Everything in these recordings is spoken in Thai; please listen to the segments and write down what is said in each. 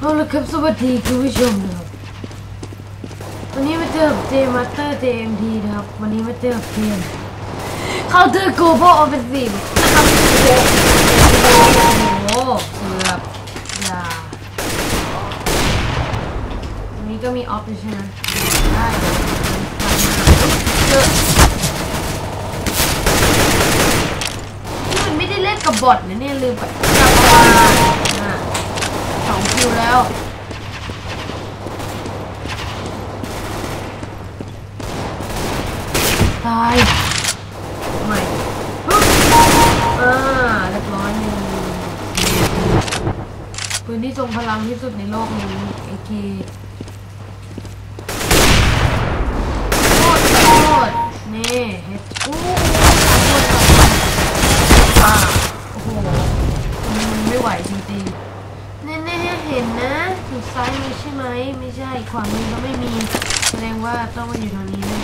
เอาละครับสวัสดีคุณผู้ชมนะครับวันนี้มาเจอกับเจมาสเตอร์เจเอ็มทีนะครับ วันนี้มาเจอกับเกมเข้าเจอโกโบออฟเฟนซีฟนะครับโอ้โหเกือบอย่าวันนี้ก็มีออฟด้วยใช่ไหมได้เจอนี่มันไม่ได้เล่นกับบอทนะเนี่ยลืมไปกลับมาอะสอง คิวแล้วตายใหม่อ่าเรียบร้อยหนึ่งปืนที่ทรงพลังที่สุดในโลกนี้ไอเคโคตรโคตรนี่เฮ็ดอู้อ่าโอ้โหมันไม่ไหวจริงๆแน่ๆเห็นนะอยู่ ซ้ายมือใช่ไหม ไม่ใช่ ขวามือก็ไม่มี แสดงว่าต้องมาอยู่ตรงนี้แน่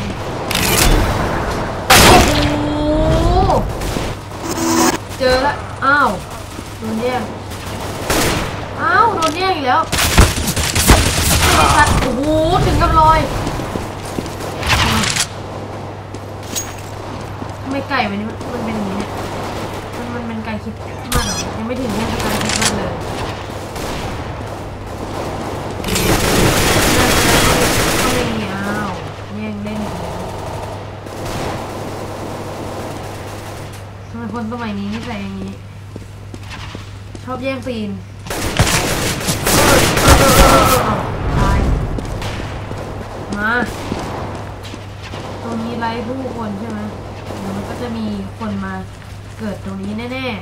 โอ้โหเจอละ อ้าว โดนแย่งอ้าว โดนแย่งอีกแล้วไม่ชัดโอ้โห ถึงกับลอยทำไมไก่วันนี้มันมันเป็นอย่างนี้เนี่ย มันมันเป็นไก่คิดมากเหรอ ยังไม่ถึงเทศกาลคิดมากเลยก็ไม่มีอ้าว แย่งเล่นอีกแล้ว ทำไม คนสมัยนี้นิสัยอย่างนี้ ชอบแย่งซีนตายมาตรงนี้ไร้ผู้คนใช่ไหมเดี๋ยวมันก็จะมีคนมาเกิดตรงนี้แน่ๆ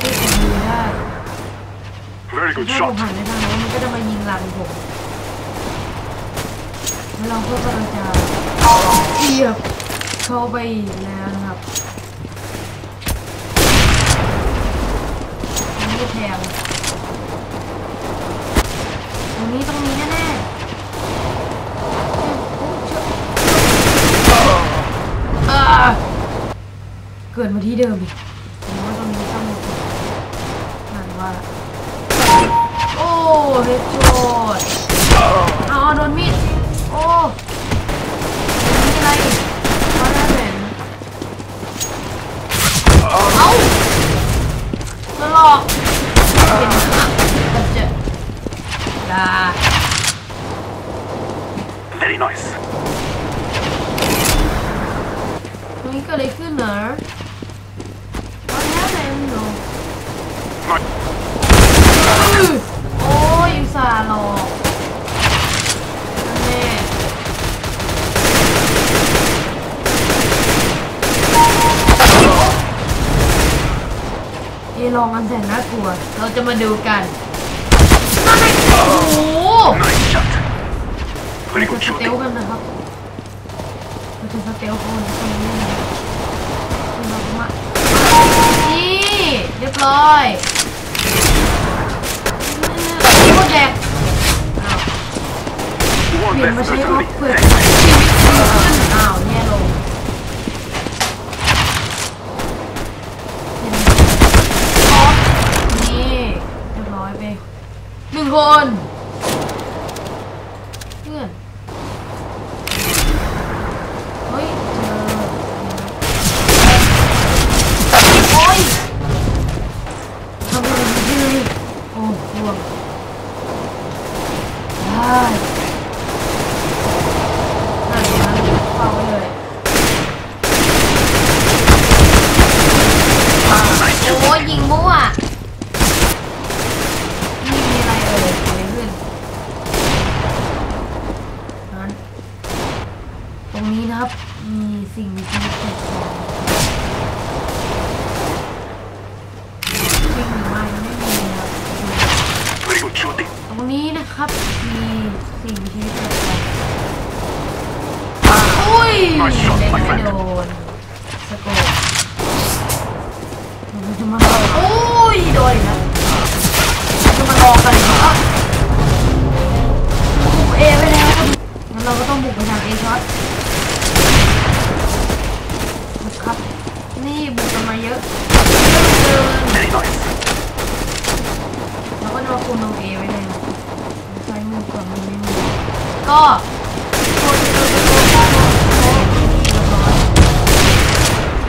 ที่ผมดูได้ Very good ถ้าผม shot. ผ่านไปทางโน้นมันก็จะมายิงหลังผมแล้วเราก็กำลังจะเทียบ เข้าไปแล้วนะครับนี่แทงตรงนี้ตรงนี้แน่ๆอ่าเกิดมาที่เดิมอีกผมว่าตรงนี้ต้องหนันว่า โอ้เฮดช็อตเอาโดนมีด โอ้มีอะไร ตลอกเห็นอะมันจะดา Very nice. ตรงนี้เกิดอะไรขึ้นเหรอเขาได้แหวนเหรอ Nice. อื้อโอ้ยอุตส่าห์หลอกนั่นแน่เอ ลองอันแสนน่ากลัว เราจะมาดูกันนั่นไงโอ้โห Nice shot. เรา Very จะ good สเตล shooting. กันนะครับเราจะสเตลคนตรงนี้นะครับคุณมาคุณมานี่เรียบร้อยโคตรแดกอ้าว One เปลี่ยน less มาใช้ออฟ virtually. เพื่อชีวิตดีขึ้นอ้าวแย่ลงออฟนี่เรียบร้อยไปหนึ่ง คนเพื่อนเฮ้ยเจอโอ้ยทำอะไรไม่ไดีโอ้ห่วงได้นั่นนะเฝ้าไว้เลย โอ้ยยิงมั่วนี่มีอะไรเอ่ยเกิดอะไรขึ้นนั้นตรงนี้นะครับ มี สิ่งมีชีวิตแปลกปลองหรือไม่ไม่มีนะครับ Very good shooting. ตรงนี้นะครับมีสิ่งมีชีวิตแปลกปลอมอุ้ยเล่นไม่โดนสโกปมันจะมาโอ้ยโดนอีกแล้วจะมารอกันเหรอบุกเอไปแล้วงั้นเราก็ต้องบุกไปทางเอช็อต นี่บุกกันมาเยอะเยอะเกิน Very nice. แล้วก็โดก็คุณเอาเอไว้เลยนะใช้มือก่อนมือไม่มีก็โคตรโคตรโคตรโคตรโคตรเรียบร้อย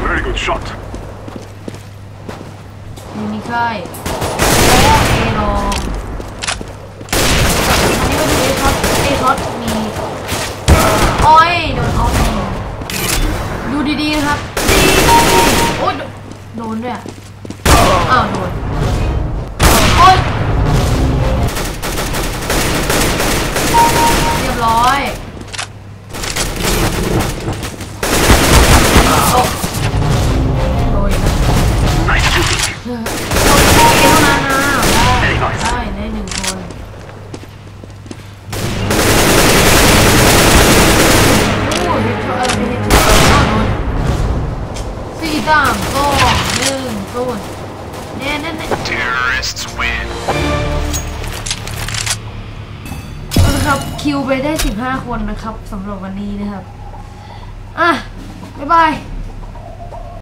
Very good shot. นี่มีค่ายโอ้เอลองอันนี้ก็ดูเอท็อตเอท็อตมีอ้อยโดนออฟยิงดูดีๆนะครับ โอ้ยโดนด้วยอะอ้าวโดนโอ้ยเรียบร้อย Terrorists win. เอาละครับคิวไปได้ 15 คนนะครับสำหรับวันนี้นะครับ อะ บ๊ายบาย